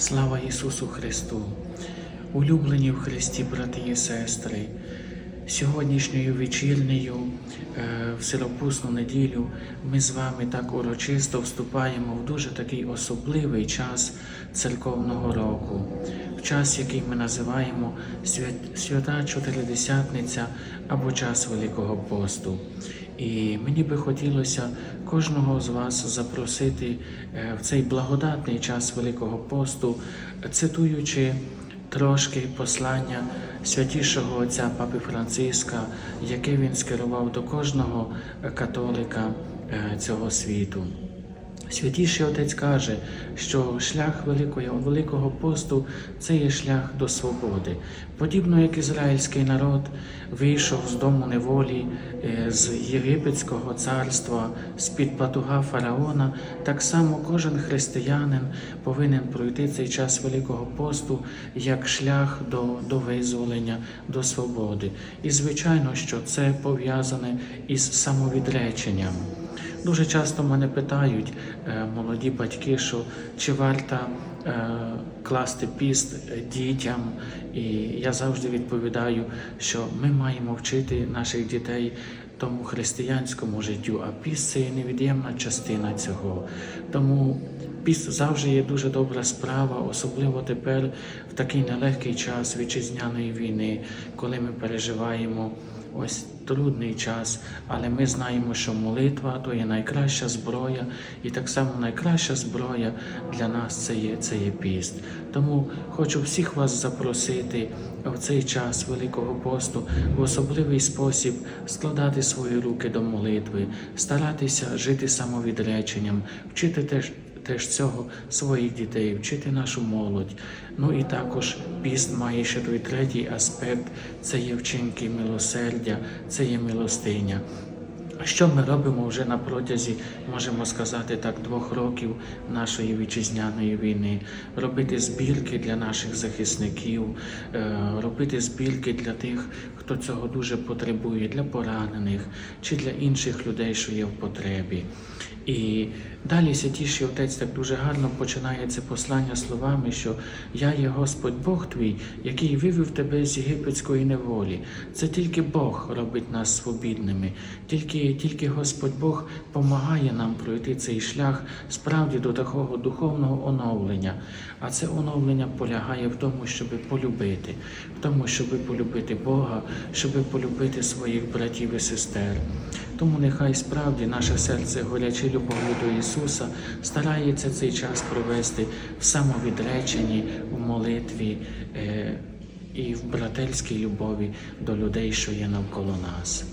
Слава Ісусу Христу! Улюблені в Христі, брати і сестри, сьогоднішньою вечірнею е, в сиропусну неділю ми з вами так урочисто вступаємо в дуже такий особливий час церковного року, в час, який ми називаємо Свята Чотиридесятниця або час Великого посту. І мені би хотілося кожного з вас запросити е, в цей благодатний час Великого посту, цитуючи трошки послання святішого отця Папи Франциска, яке він скерував до кожного католика е, цього світу. Святіший Отець каже, що шлях Великого, Великого посту це є шлях до свободи. Подібно як ізраїльський народ вийшов з дому неволі е, з Єгипетського царства, з-під патуга фараона, так само кожен християнин повинен пройти цей час Великого посту як шлях до, до визволення, до свободи. І звичайно, що це пов'язане із самовідреченням. Дуже часто мене питають е, молоді батьки, що чи варто е, класти піст е, дітям, і я завжди відповідаю, що ми маємо вчити наших дітей тому християнському життю, а піст це є невід'ємна частина цього. Тому піст завжди є дуже добра справа, особливо тепер в такий нелегкий час вітчизняної війни, коли ми переживаємо ось трудний час, але ми знаємо, що молитва то є найкраща зброя, і так само найкраща зброя для нас це є, це є піст. Тому хочу всіх вас запросити в цей час Великого посту в особливий спосіб складати свої руки до молитви, старатися жити самовідреченням, вчити теж теж цього своїх дітей, вчити нашу молодь. Ну і також піст має ще той третій аспект це є вчинки милосердя, це є милостиня. Що ми робимо вже на протязі, можемо сказати так, двох років нашої вітчизняної війни? Робити збірки для наших захисників, е, робити збірки для тих, хто цього дуже потребує, для поранених чи для інших людей, що є в потребі. І далі святіший отець так дуже гарно починає це послання словами, що я є Господь Бог твій, який вивів тебе з єгипетської неволі. Це тільки Бог робить нас свобідними, тільки, тільки Господь Бог допомагає нам пройти цей шлях справді до такого духовного оновлення. А це оновлення полягає в тому, щоб полюбити, в тому, щоб полюбити Бога, щоб полюбити своїх братів і сестер. Тому нехай справді наше серце, горяче любов'ю до Ісуса, старається цей час провести в самовідреченні, в молитві е, і в братерській любові до людей, що є навколо нас.